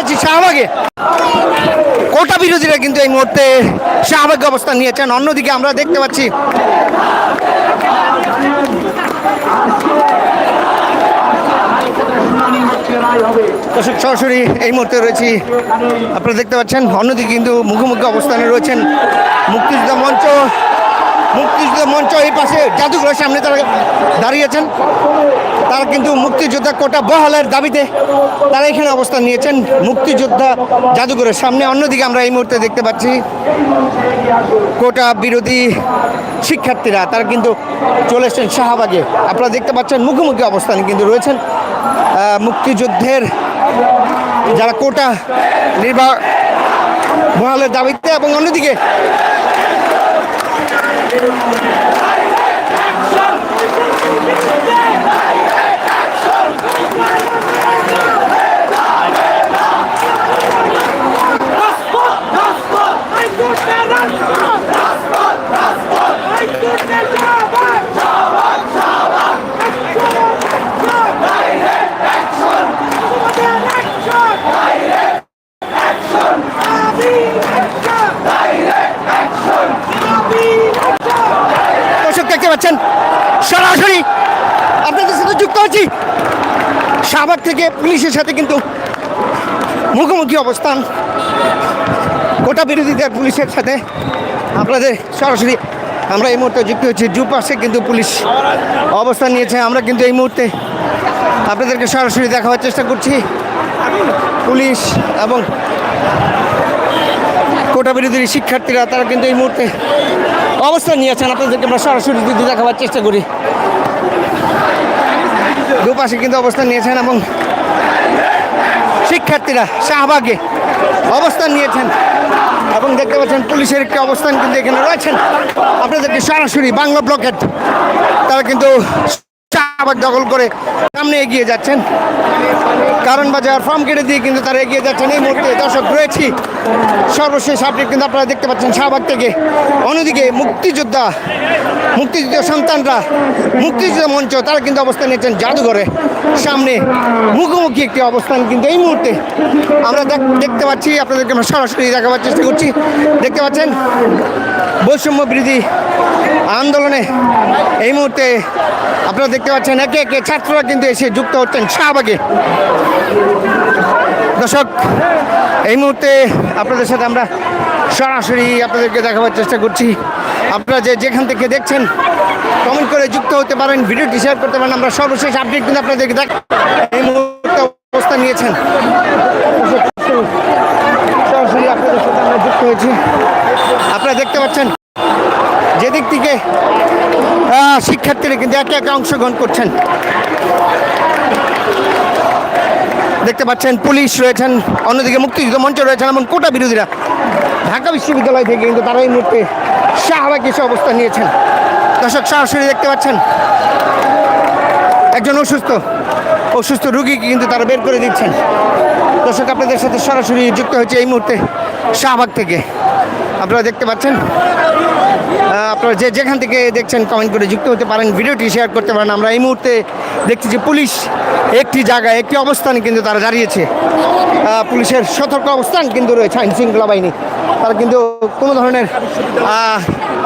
রয়েছি শাহবাগে। কোটা বিরোধীরা কিন্তু এই মুহূর্তে শাহবাগে অবস্থান নিয়েছেন। অন্যদিকে আমরা দেখতে পাচ্ছি, দর্শক, সরাসরি এই মুহূর্তে রয়েছি। আপনারা দেখতে পাচ্ছেন, অন্যদিকে কিন্তু মুখোমুখি অবস্থানে রয়েছেন মুক্তিযুদ্ধ মঞ্চ। মুক্তিযুদ্ধ মঞ্চ এই পাশে জাদুঘরের সামনে তারা দাঁড়িয়েছেন। তারা কিন্তু মুক্তিযোদ্ধা কোটা বহালের দাবিতে তারা এখানে অবস্থান নিয়েছেন। মুক্তিযোদ্ধা জাদুঘরের সামনে। অন্যদিকে আমরা এই মুহূর্তে দেখতে পাচ্ছি কোটা বিরোধী শিক্ষার্থীরা। তারা কিন্তু চলে এসছেন শাহবাগে। আপনারা দেখতে পাচ্ছেন মুখোমুখি অবস্থানে কিন্তু রয়েছেন। মুক্তিযুদ্ধের যারা কোটা নির্বাহ বহালের দাবিতে এবং অন্যদিকে দর্শক দেখতে পাচ্ছেন সরাসরি। আপনাদের সাথে যুক্ত হচ্ছি শাহবাগ থেকে পুলিশের সাথে কিন্তু মুখোমুখি অবস্থান। কোটা বিরোধীদের পুলিশের সাথে। আপনাদের সরাসরি আমরা এই মুহূর্তে যুক্ত হচ্ছি জু পাশে কিন্তু পুলিশ অবস্থান নিয়েছে। আমরা কিন্তু এই মুহূর্তে আপনাদেরকে সরাসরি দেখাবার চেষ্টা করছি। পুলিশ এবং কোটা বিরোধী শিক্ষার্থীরা, তারা কিন্তু এই মুহূর্তে অবস্থান নিয়েছেন। আপনাদেরকে আমরা সরাসরি যদি দেখাবার চেষ্টা করি। দুপাশে কিন্তু অবস্থান নিয়েছেন এবং শিক্ষার্থীরা শাহবাগে অবস্থান নিয়েছেন। এবং দেখতে পাচ্ছেন পুলিশের একটি অবস্থান কিন্তু এখানে রয়েছেন। আপনাদেরকে সরাসরি বাংলা ব্লকেট তারা কিন্তু শাহবাগ দখল করে সামনে এগিয়ে যাচ্ছেন। কারণ বাজার ফর্ম কেটে দিয়ে কিন্তু তারা এগিয়ে যাচ্ছেন। এই মুহূর্তে দর্শক রয়েছি। সর্বশেষ আপডেট কিন্তু আপনারা দেখতে পাচ্ছেন শাহবাগ থেকে। অন্যদিকে মুক্তিযোদ্ধা, মুক্তিযুদ্ধ সন্তানরা, মুক্তিযুদ্ধ মঞ্চ, তারা কিন্তু অবস্থান নিয়েছেন জাদুঘরে। সামনে মুখোমুখি একটি অবস্থান কিন্তু এই মুহূর্তে আমরা দেখ- দেখতে পাচ্ছি। আপনাদেরকে আমরা সরাসরি দেখাবার চেষ্টা করছি। দেখতে পাচ্ছেন বৈষম্য বিরোধী আন্দোলনে এই মুহূর্তে আপনারা দেখতে পাচ্ছেন একে একে ছাত্ররা কিন্তু এসে যুক্ত হচ্ছেন শাহবাগে। দর্শক, এই মুহূর্তে আপনাদের সাথে আমরা সরাসরি আপনাদেরকে দেখাবার চেষ্টা করছি। আপনারা যে যেখান থেকে দেখছেন কমেন্ট করে যুক্ত হতে পারেন, ভিডিওটি শেয়ার করতে পারেন। আমরা সর্বশেষ আপডেট কিন্তু আপনাদেরকে দেখ এই মুহূর্তে অবস্থা নিয়েছেন। আপনাদের সাথে আমরা যুক্ত হয়েছি আপনারা দেখতে পাচ্ছেন যেদিক থেকে শিক্ষার্থীরা কিন্তু একে একে অংশগ্রহণ করছেন। দেখতে পাচ্ছেন পুলিশ রয়েছেন, অন্যদিকে মুক্তিযুদ্ধ মঞ্চ রয়েছেন এবং কোটা বিরোধীরা। ঢাকা বিশ্ববিদ্যালয় থেকে কিন্তু তারা এই মুহূর্তে শাহবাগ এসে অবস্থান নিয়েছেন। দর্শক সরাসরি দেখতে পাচ্ছেন। একজন অসুস্থ অসুস্থ রুগীকে কিন্তু তারা বের করে দিচ্ছেন। দর্শক, আপনাদের সাথে সরাসরি যুক্ত হয়েছে এই মুহূর্তে। শাহবাগ থেকে। আপনারা দেখতে পাচ্ছেন আপনারা যে যেখান থেকে দেখছেন কমেন্ট করে যুক্ত হতে পারেন, ভিডিওটি শেয়ার করতে পারেন। আমরা এই মুহূর্তে দেখছি যে পুলিশ একটি জায়গায়, একটি অবস্থানে কিন্তু তারা দাঁড়িয়েছে। পুলিশের সতর্ক অবস্থান কিন্তু রয়েছে আইন শৃঙ্খলা বাহিনী। তারা কিন্তু কোনো ধরনের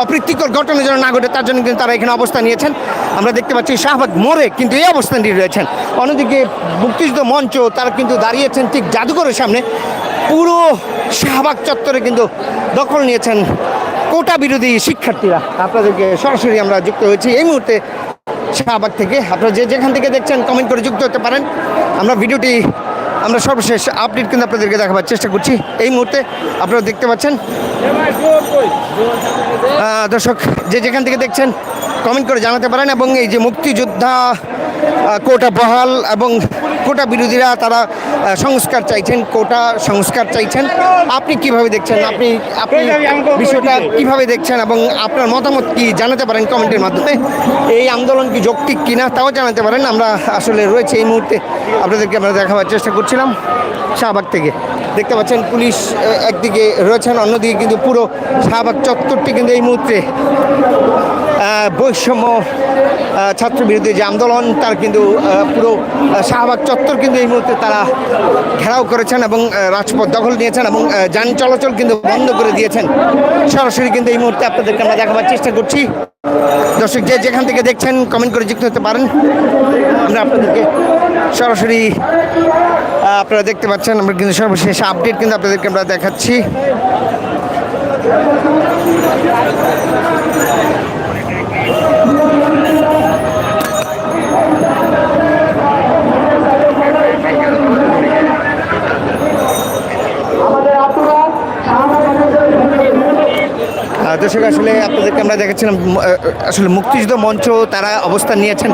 অপ্রীতিকর ঘটনা যেন না ঘটে, তার জন্য কিন্তু তারা এখানে অবস্থান নিয়েছেন। আমরা দেখতে পাচ্ছি শাহবাগ মোড়ে কিন্তু এই অবস্থানটি রয়েছেন। অন্যদিকে মুক্তিযুদ্ধ মঞ্চ, তারা কিন্তু দাঁড়িয়েছেন ঠিক জাদুঘরের সামনে। পুরো শাহবাগ চত্বরে কিন্তু দখল নিয়েছেন কোটা বিরোধী শিক্ষার্থীরা। আপনাদেরকে সরাসরি আমরা যুক্ত হয়েছি। এই মুহূর্তে শাহবাগ থেকে আপনারা যে যেখান থেকে দেখছেন কমেন্ট করে যুক্ত হতে পারেন। আমরা ভিডিওটি, আমরা সর্বশেষ আপডেট কিন্তু আপনাদেরকে দেখাবার চেষ্টা করছি। এই মুহূর্তে আপনারা দেখতে পাচ্ছেন দর্শক, যে যেখান থেকে দেখছেন কমেন্ট করে জানাতে পারেন এবং এই যে মুক্তিযোদ্ধা কোটা বহাল এবং কোটা বিরোধীরা তারা সংস্কার চাইছেন, কোটা সংস্কার চাইছেন। আপনি কীভাবে দেখছেন? আপনি আপনি বিষয়টা কীভাবে দেখছেন এবং আপনার মতামত কি জানাতে পারেন কমেন্টের মাধ্যমে? এই আন্দোলন কি যৌক্তিক কিনা তাও জানাতে পারেন। আমরা আসলে রয়েছে এই মুহূর্তে আপনাদেরকে আমরা দেখাবার চেষ্টা করছিলাম শাহবাগ থেকে। দেখতে পাচ্ছেন পুলিশ একদিকে রয়েছেন, অন্যদিকে কিন্তু পুরো শাহবাগ চত্বরটি কিন্তু এই মুহূর্তে বৈষম্য ছাত্র বিরোধী যে আন্দোলন, তার কিন্তু পুরো শাহবাগ চত্বর কিন্তু এই মুহূর্তে তারা ঘেরাও করেছেন এবং রাজপথ দখল নিয়েছেন এবং যান চলাচল কিন্তু বন্ধ করে দিয়েছেন। সরাসরি কিন্তু এই মুহূর্তে আপনাদেরকে আমরা দেখাবার চেষ্টা করছি। দর্শক, যে যেখান থেকে দেখছেন কমেন্ট করে যুক্ত হতে পারেন। আমরা আপনাদেরকে সরাসরি আপনারা দেখতে পাচ্ছেন আমরা কিন্তু সর্বশেষ আপডেট কিন্তু আপনাদেরকে আমরা দেখাচ্ছি। দর্শক, আসলে আপনাদেরকে আমরা দেখাচ্ছিলাম আসলে মুক্তিযুদ্ধ মঞ্চ তারা অবস্থান নিয়েছেন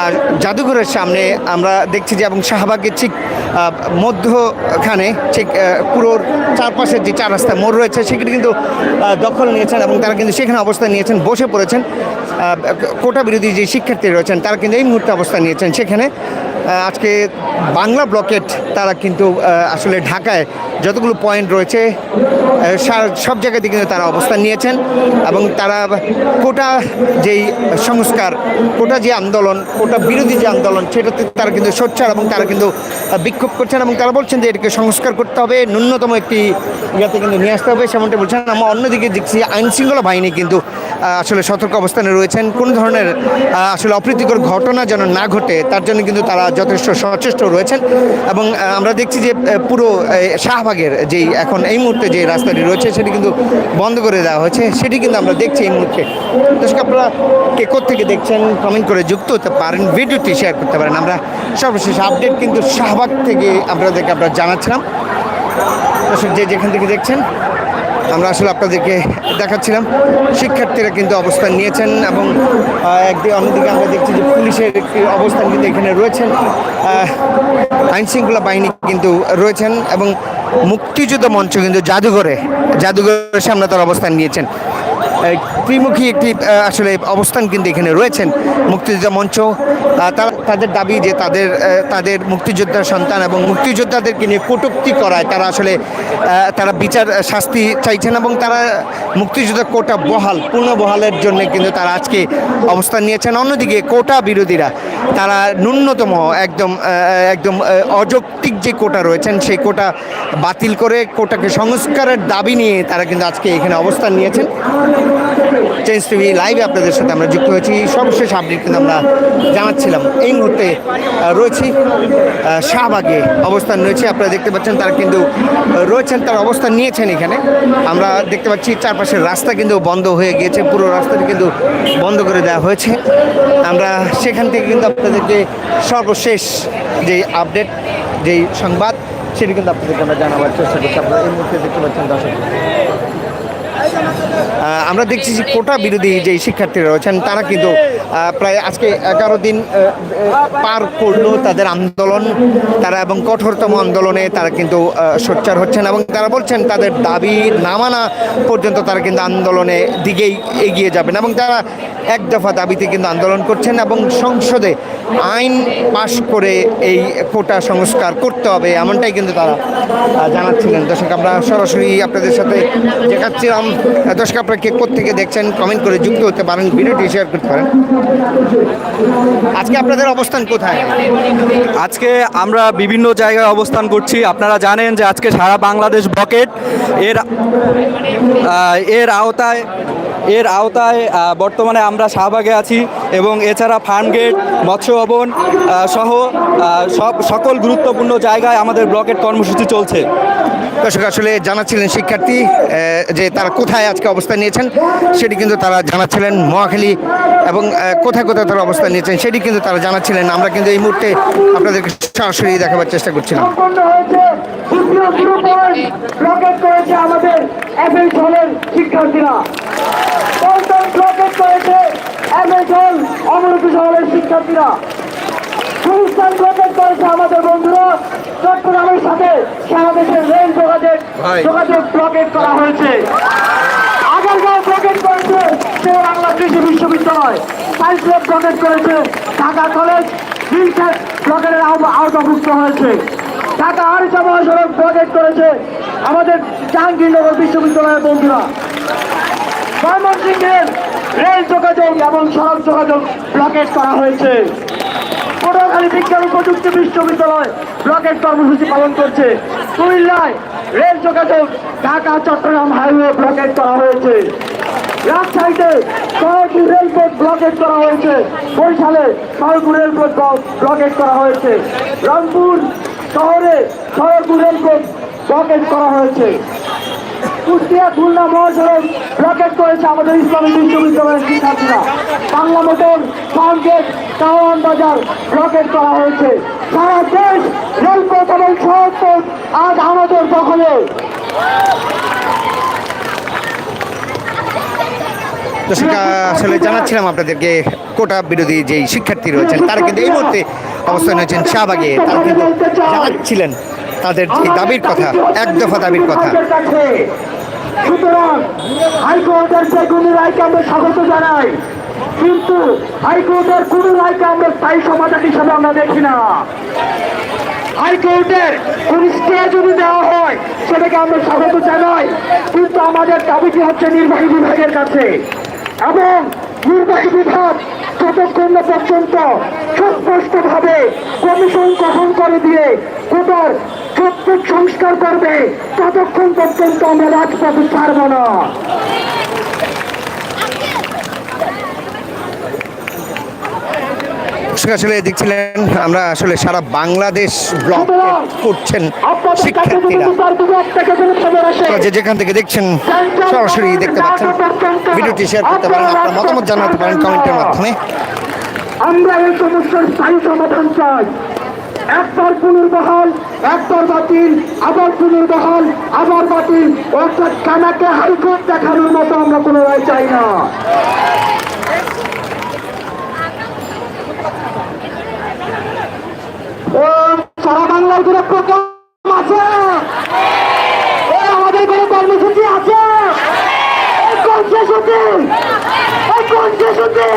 আর জাদুঘরের সামনে। আমরা দেখছি যে, এবং শাহবাগের ঠিক মধ্যখানে ঠিক পুরোর চারপাশের যে চার রাস্তা মোড় রয়েছে সেখানে কিন্তু দখল নিয়েছেন এবং তারা কিন্তু সেখানে অবস্থান নিয়েছেন, বসে পড়েছেন। কোটা বিরোধী যে শিক্ষার্থী রয়েছেন, তারা কিন্তু এই মুহূর্তে অবস্থান নিয়েছেন সেখানে। আজকে বাংলা ব্লকেট তারা কিন্তু আসলে ঢাকায় যতগুলো পয়েন্ট রয়েছে সব জায়গাতে কিন্তু তারা অবস্থান নিয়েছেন এবং তারা কোটা যেই সংস্কার, কোটা যে আন্দোলন, কোটা বিরোধী যে আন্দোলন, সেটাতে তারা কিন্তু সোচ্চার এবং তারা কিন্তু বিক্ষোভ করছেন এবং তারা বলছেন যে এটাকে সংস্কার করতে হবে, ন্যূনতম একটি ইয়াতে কিন্তু নিয়ে আসতে হবে, সেমনটা বলছেন। আমরা অন্যদিকে দেখছি আইন শৃঙ্খলা বাহিনী কিন্তু আসলে সতর্ক অবস্থানে রয়েছেন। কোন ধরনের আসলে অপ্রীতিকর ঘটনা যেন না ঘটে, তার জন্য কিন্তু তারা যথেষ্ট সচেষ্ট রয়েছেন এবং আমরা দেখছি যে পুরো শাহবাগের যেই এখন এই মুহূর্তে যে রাস্তাটি রয়েছে সেটি কিন্তু বন্ধ করে দেওয়া হয়েছে। সেটি কিন্তু আমরা দেখছি এই মুহূর্তে। দর্শক, আপনারা কে থেকে দেখছেন কমেন্ট করে যুক্ত হতে পারেন, ভিডিওটি শেয়ার করতে পারেন। আমরা সর্বশেষ আপডেট কিন্তু শাহবাগ থেকে আপনাদেরকে আমরা জানাচ্ছিলাম। দর্শক, যে যেখান থেকে দেখছেন আমরা আসলে আপনাদেরকে দেখাচ্ছিলাম, শিক্ষার্থীরা কিন্তু অবস্থান নিয়েছেন এবং একদিন অন্যদিকে আমরা দেখছি যে পুলিশের অবস্থান কিন্তু এখানে রয়েছেন। আইনশৃঙ্খলা বাহিনী কিন্তু রয়েছেন এবং মুক্তিযুদ্ধ মঞ্চ কিন্তু জাদুঘরে, জাদুঘরের সামনে তার অবস্থান নিয়েছেন। ত্রিমুখী একটি আসলে অবস্থান কিন্তু এখানে রয়েছেন মুক্তিযোদ্ধা মঞ্চ। তারা তাদের দাবি যে তাদের তাদের মুক্তিযোদ্ধার সন্তান এবং মুক্তিযোদ্ধাদেরকে নিয়ে কটুক্তি করায় তারা আসলে তারা বিচার শাস্তি চাইছেন এবং তারা মুক্তিযোদ্ধা কোটা বহাল, পূর্ণ বহালের জন্য কিন্তু তারা আজকে অবস্থান নিয়েছেন। অন্যদিকে কোটা বিরোধীরা, তারা ন্যূনতম একদম একদম অযৌক্তিক যে কোটা রয়েছেন সেই কোটা বাতিল করে কোটাকে সংস্কারের দাবি নিয়ে তারা কিন্তু আজকে এখানে অবস্থান নিয়েছেন। চেঞ্জ টিভি লাইভে আপনাদের সাথে আমরা যুক্ত হয়েছি। সর্বশেষ আপডেট কিন্তু আমরা জানাচ্ছিলাম। এই মুহূর্তে রয়েছি শাহবাগে অবস্থান রয়েছে। আপনারা দেখতে পাচ্ছেন, তারা কিন্তু রয়েছেন, তার অবস্থান নিয়েছেন এখানে। আমরা দেখতে পাচ্ছি, চারপাশের রাস্তা কিন্তু বন্ধ হয়ে গিয়েছে। পুরো রাস্তাটি কিন্তু বন্ধ করে দেওয়া হয়েছে। আমরা সেখান থেকে কিন্তু আপনাদেরকে সর্বশেষ যে আপডেট যেই সংবাদ, সেটি কিন্তু আপনাদেরকে আমরা জানাবার চেষ্টা করছি। আপনারা এই মুহূর্তে দেখতে পাচ্ছেন দর্শক। আমরা দেখছি যে কোটা বিরোধী যে শিক্ষার্থীরা রয়েছেন, তারা কিন্তু প্রায় আজকে এগারো দিন পার করল তাদের আন্দোলন। তারা এবং কঠোরতম আন্দোলনে তারা কিন্তু সোচ্চার হচ্ছেন এবং তারা বলছেন তাদের দাবি না মানা পর্যন্ত তারা কিন্তু আন্দোলনে দিকেই এগিয়ে যাবেন এবং তারা এক দফা দাবিতে কিন্তু আন্দোলন করছেন এবং সংসদে আইন পাশ করে এই কোটা সংস্কার করতে হবে, এমনটাই কিন্তু তারা জানাচ্ছিলেন। দর্শক, আমরা সরাসরি আপনাদের সাথে দেখাচ্ছিলাম। দর্শক আপনারা কে থেকে দেখছেন কমেন্ট করে যুক্ত হতে পারেন, ভিডিওটি শেয়ার করতে পারেন। আজকে আপনাদের অবস্থান কোথায়? আজকে আমরা বিভিন্ন জায়গায় অবস্থান করছি। আপনারা জানেন যে আজকে সারা বাংলাদেশ বকেট। এর এর আওতায় এর আওতায় বর্তমানে আমরা শাহবাগে আছি এবং এছাড়া ফার্মগেট মৎস্য ভবন সহ সব সকল গুরুত্বপূর্ণ জায়গায় আমাদের ব্লকেট কর্মসূচি চলছে। দর্শক আসলে জানাচ্ছিলেন শিক্ষার্থী যে তারা কোথায় আজকে অবস্থান নিয়েছেন সেটি কিন্তু তারা জানাচ্ছিলেন মহাখালী এবং কোথায় কোথায় তারা অবস্থান নিয়েছেন সেটি কিন্তু তারা জানাচ্ছিলেন। আমরা কিন্তু এই মুহূর্তে আপনাদেরকে সরাসরি দেখাবার চেষ্টা করছিলাম। সম্পন্ন রকেট করেছে এফএল হল অমরপুর হলের শিক্ষার্থীরা। গুলিস্তান রকেট করেছে আমাদের বন্ধুরা। চট্টগ্রামের সাথে সারা দেশের রেল যোগাযোগ যোগাযোগ রকেট করা হয়েছে। আগারগাঁও রকেট করেছে শের বাংলা কৃষি বিশ্ববিদ্যালয়। সায়েন্স ল্যাব রকেট করেছে। ঢাকা কলেজ বিলসেট আওতা- আওতাভুক্ত হয়েছে। ঢাকা আরিচা মহাসড়ক ব্লকেট করেছে আমাদের জাহাঙ্গীরনগর বিশ্ববিদ্যালয়ের বন্ধুরা। ময়মনসিংহের রেল যোগাযোগ এবং সড়ক যোগাযোগ ব্লকেট করা হয়েছে। পটুয়াখালী বিজ্ঞান ও প্রযুক্তি বিশ্ববিদ্যালয় ব্লকেট কর্মসূচি পালন করছে। কুমিল্লায় রেল যোগাযোগ, ঢাকা, চট্টগ্রাম হাইওয়ে ব্লকেট করা হয়েছে। রাজশাহীতে সড়কি রেলপথ ব্লকেট করা হয়েছে। বরিশালে সড়ক রেলপথ ব্লকেট করা হয়েছে। রংপুর শহরে সড়ক রেলপথ ব্লকেট করা হয়েছে। কুষ্টিয়া খুলনা মহাসড়ক ব্লকেট করেছে আমাদের ইসলামী বিশ্ববিদ্যালয়ের শিক্ষার্থীরা। বাংলা মোটর সংকেত কাওয়ান বাজার ব্লকেট করা হয়েছে। সারা দেশ রেলপথ এবং সড়কপথ আজ আমাদের দখলে। আসলে জানাচ্ছিলাম আপনাদেরকে কোটা বিরোধী যেই শিক্ষার্থী রয়েছেন, তারা কিন্তু এই মুহূর্তে অবস্থান হয়েছেন শাহবাগে। তারা কিন্তু জানাচ্ছিলেন তাদের যে দাবির কথা, এক দফা দাবির কথা। সুতরাং হাইকোর্টের যে কোনো রায়কে আমরা স্বাগত জানাই, কিন্তু হাইকোর্টের কোনো রায়কে আমরা স্থায়ী সমাধান হিসাবে আমরা দেখি না। হাইকোর্টের কোন স্টে যদি দেওয়া হয়, সেটাকে আমরা স্বাগত জানাই, কিন্তু আমাদের দাবিটি হচ্ছে নির্বাহী বিভাগের কাছে। এবং নির্বাহী বিভাগ ততক্ষণ পর্যন্ত সুস্পষ্টভাবে কমিশন গঠন করে দিয়ে কোটার সংস্কার করবে ততক্ষণ পর্যন্ত আমরা রাজপথে ছাড়ব না। আসলে দেখছিলেন আমরা আসলে সারা বাংলাদেশ ব্লক করছেন শিক্ষার্থীরা। যে যেখান থেকে দেখছেন সরাসরি দেখতে পাচ্ছেন ভিডিওটি শেয়ার করতে পারেন আপনার মতামত জানাতে পারেন কমেন্টের মাধ্যমে। আমরা এই সমস্যার স্থায়ী সমাধান চাই। একবার পুনর্বহাল একবার বাতিল, আবার পুনর্বহাল, আবার বাতিল। অর্থাৎ কানাকে হাইকোর্ট দেখানোর মতো আমরা কোনো রায় চাই না। সারা বাংলার কোনো প্রোগ্রাম আছে ও আমাদের কোনো কর্মসূচি আছে এই কর্মসূচি এই কর্মসূচি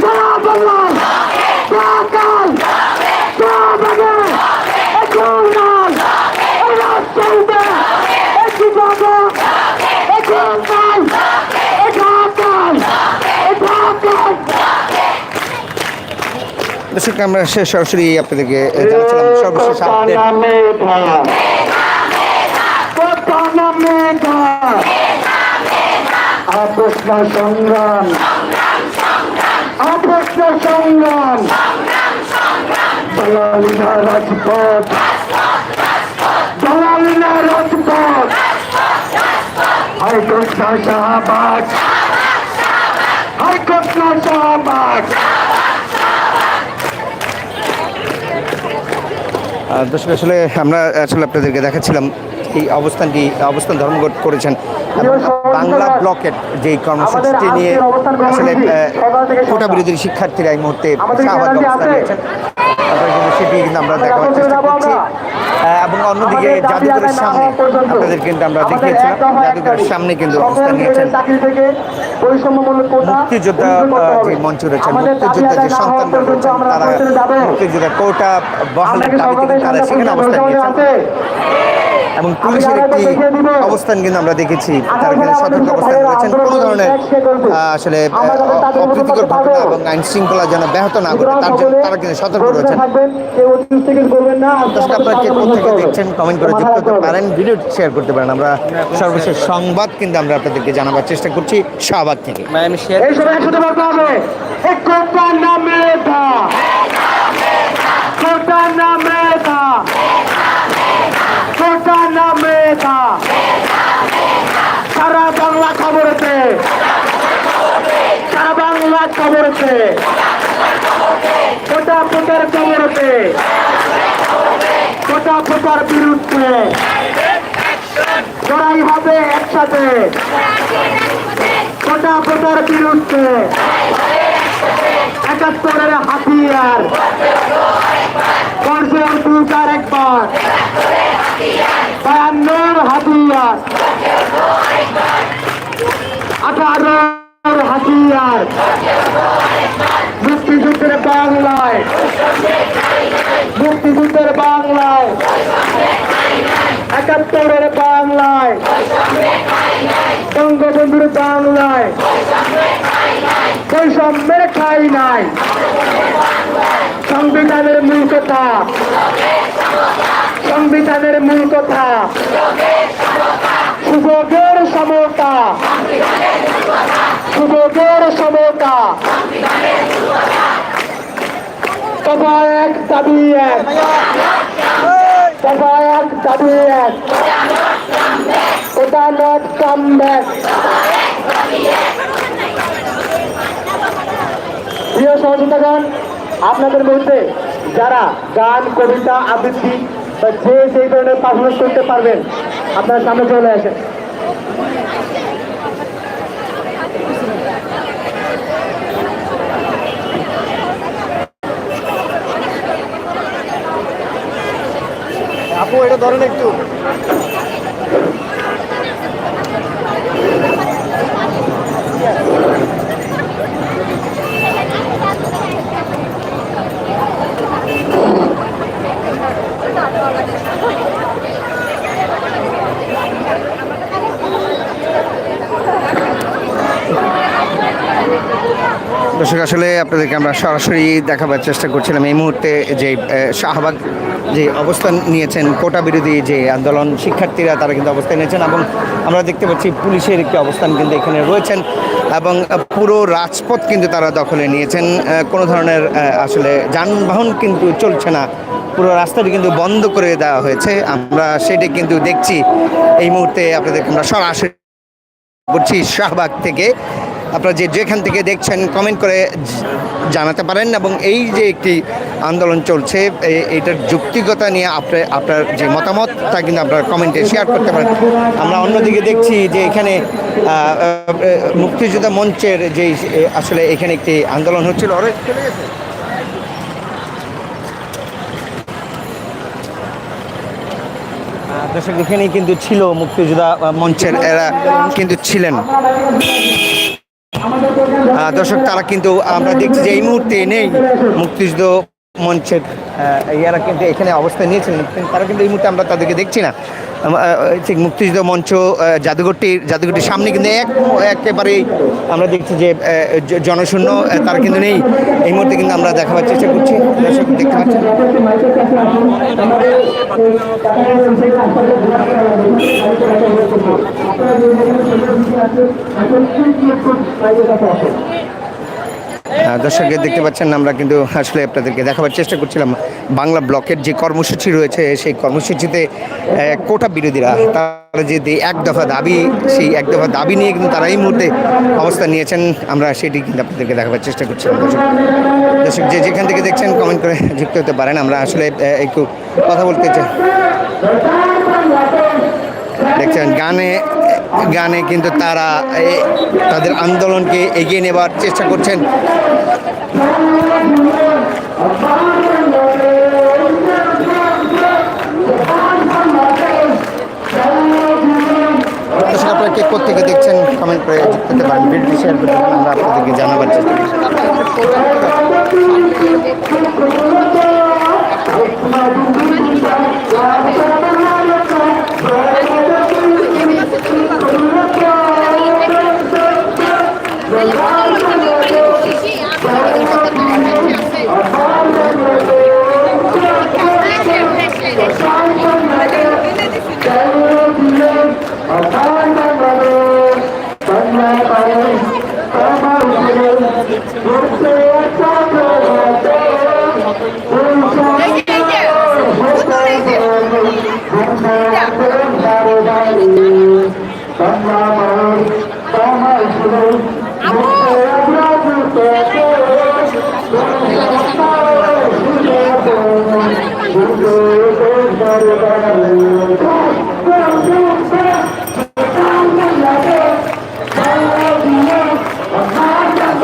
সারা বাংলার সকাল সবাগে এই খুলনার এই রাজশাহীতে এই চিটাগং এই খুলনায় এই ঢাকায় এই ঢাকায় দর্শক, আমরা সরাসরি আপনাদেরকে জানাচ্ছিলাম সর্বশেষ আপডেট সংগ্রাম সংগ্রাম দলালিনা রাজপথ দলালিনা রাজপথ হাইকৃষ্ণ শাহবাগ হাইকৃষ্ণ শাহবাগ দর্শক আসলে আমরা আসলে আপনাদেরকে দেখাচ্ছিলাম এই অবস্থানটি অবস্থান ধর্মঘট করেছেন এবং বাংলা ব্লকের যে কর্মসূচিটি নিয়ে আসলে কোটা বিরোধী শিক্ষার্থীরা এই মুহূর্তে শাহবাগ অবস্থান নিয়েছেন সেটি কিন্তু আমরা দেখাবার চেষ্টা করছি। এবং অন্যদিকে জাদুঘরের সামনে আপনাদের কিন্তু আমরা দেখিয়েছিলাম জাদুঘরের সামনে কিন্তু অবস্থান নিয়েছেন মুক্তিযোদ্ধা যে মঞ্চ রয়েছে মুক্তিযোদ্ধা যে সন্তানরা রয়েছেন তারা মুক্তিযোদ্ধা কোটা বহালের দাবিতে তারা সেখানে অবস্থান নিয়েছেন। এবং পুলিশের একটি অবস্থান কিন্তু আমরা দেখেছি। তারা কিন্তু সতর্ক অবস্থানে রয়েছেন। কোনো ধরনের আসলে অপ্রীতিকর ঘটনা এবং আইন শৃঙ্খলা যেন ব্যাহত না ঘটে তার জন্য তারা কিন্তু সতর্ক রয়েছেন। আপনারা কে কোথেকে দেখছেন কমেন্ট করে যুক্ত করতে পারেন ভিডিও শেয়ার করতে পারেন। আমরা সর্বশেষ সংবাদ কিন্তু আমরা আপনাদেরকে জানাবার চেষ্টা করছি শাহবাগ থেকে। আমি শেয়ার নামে কোটা নামে থা সারা বাংলা খবরেতে। সারা বাংলা খবরেতে। কোটা পোটার খবরেতে। কোটা পোটার বিরুদ্ধে। লড়াই হবে একসাথে। কোটা কোটার বিরুদ্ধে। একাত্তরের হাতিয়ার। বর্ষের দুটার একবার। বায়ান্নর হাতিয়ার। আঠারোর হাতিয়ার। মুক্তিযুদ্ধের বাংলায়। মুক্তিযুদ্ধের বাংলায়। একাত্তরের বাংলায়। বঙ্গবন্ধুর বাংলায়। বৈষম্যের ঠাই নাই। সংবিধানের মূল কথা। সংবিধানের মূল কথা। সুযোগের সমতা। সুযোগের সমতা। দফা এক দাবি এক। দফা এক দাবি এক। ওটা নট কাম ব্যাক প্রিয় সহযোগিতাগণ আপনাদের মধ্যে যারা গান, কবিতা, আবৃত্তি বা যে সেই ধরনের পারফরমেন্স করতে পারবেন, আপনার সামনে চলে আসেন। আপু, এটা ধরেন একটু। দর্শক, আসলে আপনাদেরকে আমরা সরাসরি দেখাবার চেষ্টা করছিলাম এই মুহূর্তে যে শাহবাগ যে অবস্থান নিয়েছেন, কোটা বিরোধী যে আন্দোলন, শিক্ষার্থীরা তারা কিন্তু অবস্থান নিয়েছেন এবং আমরা দেখতে পাচ্ছি পুলিশের একটি অবস্থান কিন্তু এখানে রয়েছেন এবং পুরো রাজপথ কিন্তু তারা দখলে নিয়েছেন। কোনো ধরনের আসলে যানবাহন কিন্তু চলছে না। পুরো রাস্তাটি কিন্তু বন্ধ করে দেওয়া হয়েছে। আমরা সেটি কিন্তু দেখছি। এই মুহূর্তে আপনাদেরকে আমরা সরাসরি বলছি শাহবাগ থেকে। আপনারা যে যেখান থেকে দেখছেন কমেন্ট করে জানাতে পারেন এবং এই যে একটি আন্দোলন চলছে, এ- এইটার যুক্তিকতা নিয়ে আপনার আপনার যে মতামত, তা কিন্তু আপনারা কমেন্টে শেয়ার করতে পারেন। আমরা অন্যদিকে দেখছি যে এখানে মুক্তিযোদ্ধা মঞ্চের যে আসলে এখানে একটি আন্দোলন হচ্ছিল। গেছে। দর্শক, এখানেই কিন্তু ছিল মুক্তিযোদ্ধা মঞ্চের, এরা কিন্তু ছিলেন। দর্শক, তারা কিন্তু আমরা দেখছি যে এই মুহূর্তে নেই মুক্তিযুদ্ধ মঞ্চের ইয়ারা কিন্তু এখানে অবস্থান নিয়েছেন তারা কিন্তু এই মুহূর্তে আমরা তাদেরকে দেখছি না। ঠিক মুক্তিযুদ্ধ মঞ্চ জাদুঘরটির জাদুঘরটির সামনে কিন্তু এক, একেবারেই আমরা দেখছি যে জনশূন্য তারা কিন্তু নেই। এই মুহূর্তে কিন্তু আমরা দেখাবার চেষ্টা করছি। দর্শক দেখতে পাচ্ছেন? দর্শককে দেখতে পাচ্ছেন, আমরা কিন্তু আসলে আপনাদেরকে দেখাবার চেষ্টা করছিলাম। বাংলা ব্লকের যে কর্মসূচি রয়েছে, সেই কর্মসূচিতে কোটা বিরোধীরা, তারা যে এক দফা দাবি, সেই এক দফা দাবি নিয়ে কিন্তু তারা এই মুহূর্তে অবস্থান নিয়েছেন। আমরা সেটি কিন্তু আপনাদেরকে দেখাবার চেষ্টা করছিলাম, দর্শক। দর্শক, যে যেখান থেকে দেখছেন কমেন্ট করে যুক্ত হতে পারেন। আমরা আসলে একটু কথা বলতে চাই। দেখছেন, গানে গানে কিন্তু তারা তাদের আন্দোলনকে এগিয়ে নেবার চেষ্টা করছেন। আপনারা কে কোথেকে দেখছেন কমেন্ট করে হতে পারেন। ভিডিও করতে আমরা আপনাদেরকে জানাবার চেষ্টা করছি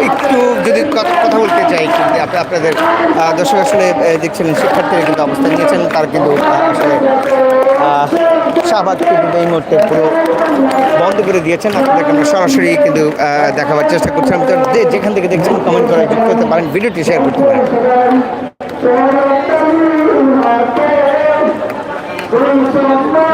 একটু যদি কথা কথা বলতে চাই কিন্তু আপনি আপনাদের আহ, দর্শক আসলে আহ, দেখছিলেন শিক্ষার্থীরা কিন্তু অবস্থান নিয়েছেন তার কিন্তু আসলে আহ, কিন্তু এই মুহূর্তে পুরো বন্ধ করে দিয়েছেন। আপনাদেরকে আমরা সরাসরি কিন্তু দেখাবার চেষ্টা করছিলাম যেখান থেকে দেখছেন কমেন্ট করে যুক্ত হতে পারেন ভিডিওটি শেয়ার করতে পারেন। Thank you.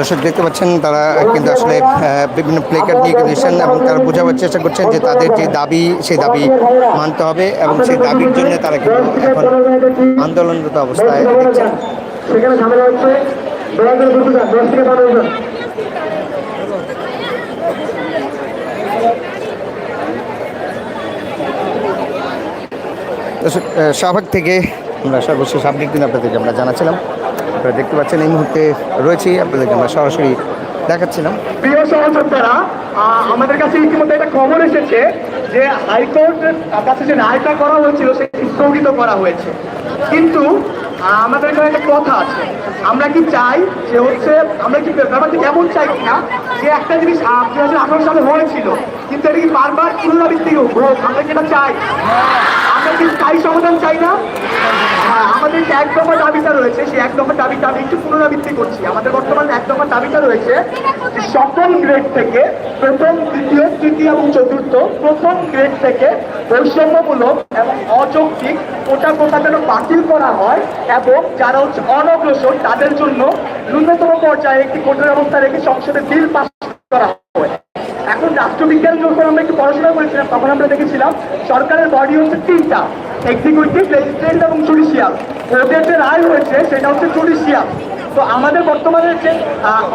দর্শক দেখতে পাচ্ছেন তারা কিন্তু আসলে বিভিন্ন প্লেকার্ড নিয়ে কিন্তু এসেছেন এবং তারা বোঝাবার চেষ্টা করছেন যে তাদের যে দাবি সেই দাবি মানতে হবে এবং সেই দাবির জন্য তারা কিন্তু এখন আন্দোলনরত অবস্থায় দেখছেন। শাহবাগ থেকে আমরা সর্বশেষ আপডেট কিন্তু আপনাদেরকে আমরা জানাচ্ছিলাম। আপনারা দেখতে পাচ্ছেন এই মুহূর্তে রয়েছি, আপনাদেরকে আমরা সরাসরি দেখাচ্ছিলাম। প্রিয় সহযোদ্ধারা আমাদের কাছে ইতিমধ্যে একটা খবর এসেছে যে হাইকোর্টের কাছে যে রায়টা করা হয়েছিল, সেটি স্থগিত করা হয়েছে। কিন্তু আমাদের এখানে একটা কথা আছে। আমরা কি চাই যে হচ্ছে, আমরা কি ব্যাপারটা কেমন চাই কিনা? যে একটা জিনিস দুই হাজার আঠারো সালে হয়েছিল, কিন্তু এটা কি বারবার পুনরাবৃত্তি হোক? আমরা কি এটা চাই? আমরা কি স্থায়ী সমাধান চাই না? আমাদের যে এক দফা দাবিটা রয়েছে, সেই এক দফা দাবিটা আমি একটু পুনরাবৃত্তি করছি। আমাদের বর্তমানে এক দফা দাবিটা রয়েছে যে সকল গ্রেড থেকে প্রথম, দ্বিতীয়, তৃতীয় এবং চতুর্থ, প্রথম গ্রেড থেকে বৈষম্যমূলক এবং অযৌক্তিক কোটা কোটা যেন বাতিল করা হয় এবং যারা হচ্ছে অনগ্রসর, তাদের জন্য ন্যূনতম পর্যায়ে একটি কঠোর অবস্থা রেখে সংসদে বিল পাস করা হয়। রাষ্ট্রবিজ্ঞান যখন আমরা একটু পড়াশোনা করেছিলাম, তখন আমরা দেখেছিলাম সরকারের বডি হচ্ছে তিনটা এক্সিকিউটিভ লেজিসলেটিভ এবং জুডিশিয়াল ওদের যে রায় হয়েছে, সেটা হচ্ছে জুডিশিয়াল তো আমাদের বর্তমানে যে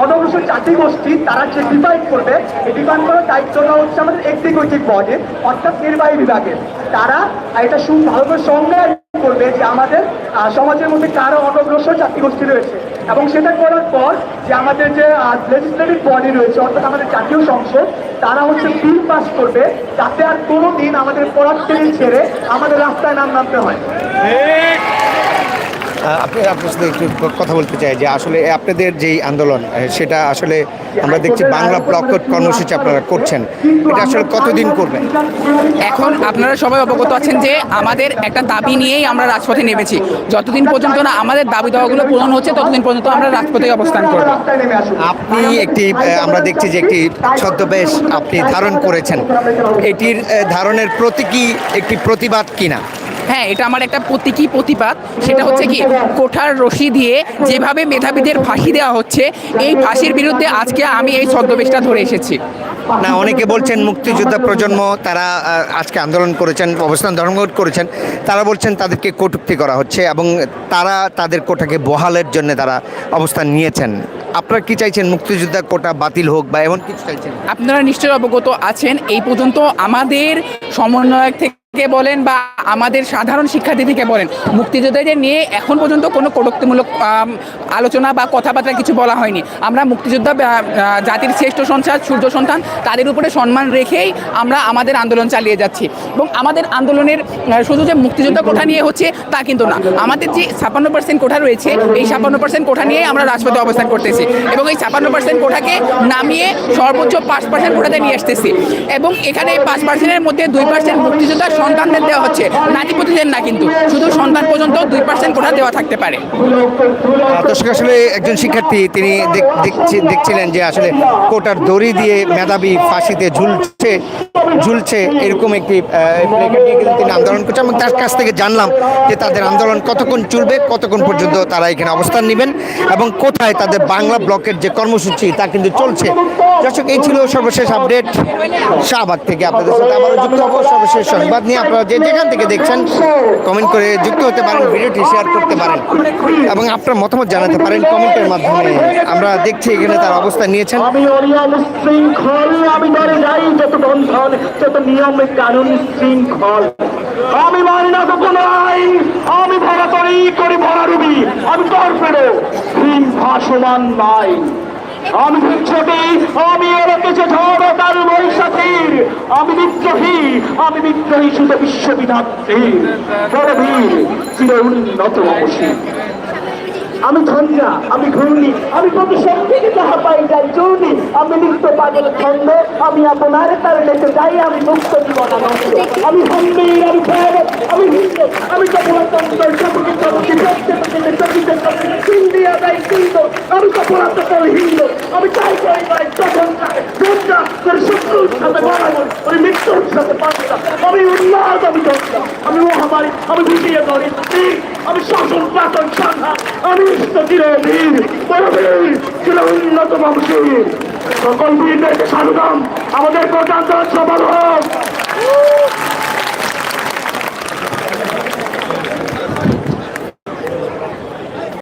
অনগ্রসর জাতি গোষ্ঠী, তারা যে ডিফাইন করবে, এই ডিফাইন করার দায়িত্বটা হচ্ছে আমাদের এক্সিকিউটিভ বডির অর্থাৎ নির্বাহী বিভাগের তারা এটা সু ভালো সংজ্ঞায় করবে যে আমাদের সমাজের মধ্যে কারও অনগ্রসর জাতিগোষ্ঠী রয়েছে। এবং সেটা করার পর যে আমাদের যে লেজিসলেটিভ বডি রয়েছে, অর্থাৎ আমাদের জাতীয় সংসদ, তারা হচ্ছে বিল পাস করবে, যাতে আর কোনো দিন আমাদের টেবিল ছেড়ে আমাদের রাস্তায় নাম নামতে হয়। আপনি আপনার সাথে একটু কথা বলতে চাই যে আসলে আপনাদের যেই আন্দোলন সেটা আসলে আমরা দেখছি বাংলা ব্লক কর্মসূচি আপনারা করছেন। এটা আসলে কতদিন করবেন? এখন আপনারা সবাই অবগত আছেন যে আমাদের একটা দাবি নিয়েই আমরা রাজপথে নেমেছি। যতদিন পর্যন্ত না আমাদের দাবি দেওয়াগুলো পূরণ হচ্ছে ততদিন পর্যন্ত আমরা রাজপথে অবস্থান করব। আপনি একটি আমরা দেখছি যে একটি ছদ্মবেশ আপনি ধারণ করেছেন। এটির ধারণের প্রতীকী একটি প্রতিবাদ কিনা? হ্যাঁ এটা আমার একটা প্রতীকী প্রতিবাদ। সেটা হচ্ছে কি কোঠার রশি দিয়ে যেভাবে মেধাবীদের ফাঁসি দেওয়া হচ্ছে এই ফাঁসির বিরুদ্ধে আজকে আমি এই ছদ্মবেশটা ধরে এসেছি। না অনেকে বলছেন মুক্তিযোদ্ধা প্রজন্ম তারা আজকে আন্দোলন করেছেন অবস্থান ধর্মঘট করেছেন। তারা বলছেন তাদেরকে কটূক্তি করা হচ্ছে এবং তারা তাদের কোটাকে বহালের জন্য তারা অবস্থান নিয়েছেন। আপনারা কি চাইছেন মুক্তিযোদ্ধা কোটা বাতিল হোক বা এমন কিছু চাইছেন? আপনারা নিশ্চয়ই অবগত আছেন। এই পর্যন্ত আমাদের সমন্বয়ক থেকে বলেন বা আমাদের সাধারণ শিক্ষার্থী থেকে বলেন? মুক্তিযোদ্ধাদের নিয়ে এখন পর্যন্ত কোনো কটুক্তিমূলক আলোচনা বা কথাবার্তা কিছু বলা হয়নি। আমরা মুক্তিযোদ্ধা জাতির শ্রেষ্ঠ সন্তান, সূর্য সন্তান, তাদের উপরে সম্মান রেখেই আমরা আমাদের আন্দোলন চালিয়ে যাচ্ছি। এবং আমাদের আন্দোলনের শুধু যে মুক্তিযোদ্ধা কোঠা নিয়ে হচ্ছে তা কিন্তু না। আমাদের যে ছাপ্পান্ন পার্সেন্ট কোঠা রয়েছে, এই ছাপ্পান্ন পার্সেন্ট কোঠা নিয়ে আমরা রাজপথে অবস্থান করতেছি। এবং এই ছাপ্পান্ন পার্সেন্ট কোঠাকে নামিয়ে সর্বোচ্চ পাঁচ পার্সেন্ট কোঠাতে নিয়ে আসতেছি। এবং এখানে পাঁচ পার্সেন্টের মধ্যে দুই পার্সেন্ট মুক্তিযোদ্ধার সন্তানদের দেওয়া হচ্ছে। নাতিপতিদের না কিন্তু শুধু সন্তান পর্যন্ত দুই পার্সেন্ট কোঠা দেওয়া থাকতে পারে। দর্শক আসলে একজন শিক্ষার্থী তিনি দেখছিলেন যে আসলে কোটার দড়ি দিয়ে মেধাবী ফাঁসিতে ঝুলছে ঝুলছে এরকম একটি তিনি আন্দোলন করছেন এবং তার কাছ থেকে জানলাম যে তাদের আন্দোলন কতক্ষণ চলবে কতক্ষণ পর্যন্ত তারা এখানে অবস্থান নেবেন এবং কোথায় তাদের বাংলা ব্লকের যে কর্মসূচি তা কিন্তু চলছে। দর্শক এই ছিল সর্বশেষ আপডেট। শাহবাগ থেকে আপনাদের সাথে আবারও যুক্ত হব। সর্বশেষ সংবাদ নিয়ে আপনারা যে যেখান থেকে দেখছেন কমেন্ট করে যুক্ত হতে পারেন, ভিডিওটি শেয়ার করতে পারেন এবং আপনার মতামত জানাতে পারেন কমেন্টের মাধ্যমে। আমরা দেখছি এখানে তার অবস্থান নিয়েছেন। আমি মানি না তো আইন আমি ভরা তরি করি ভরা রুবি, আমি টর্পেডো ভীম ভাসমান নাই। আমি বিচ্ছটি আমি এলাকেছে ঝড় তার বৈশাখীর। আমি বিদ্রোহী আমি বিদ্রোহী শুধু বিশ্ববিধাত্রীর বড়বীর চির উন্নত অবশ্যই। আমি ধন্যা, আমি ঘূর্ণি আমি কত শক্তি তাহা পাই যাই চৌনি আমি লিখতে পাগল ছন্দ, আমি আপনার তার দেশে যাই, আমি মুক্ত জীবন আমি সন্দেহ আমি আমি আমি আমি আমি চাই ওই মৃত্যুর আমি আমি আমি মহামারী, আমি আমি শাসন শাসন সংঘাত, আমি ছিল উন্নত বংশী সকল বীরদেরকে স্বাগতম। আমাদের প্রধান সম্পাদক।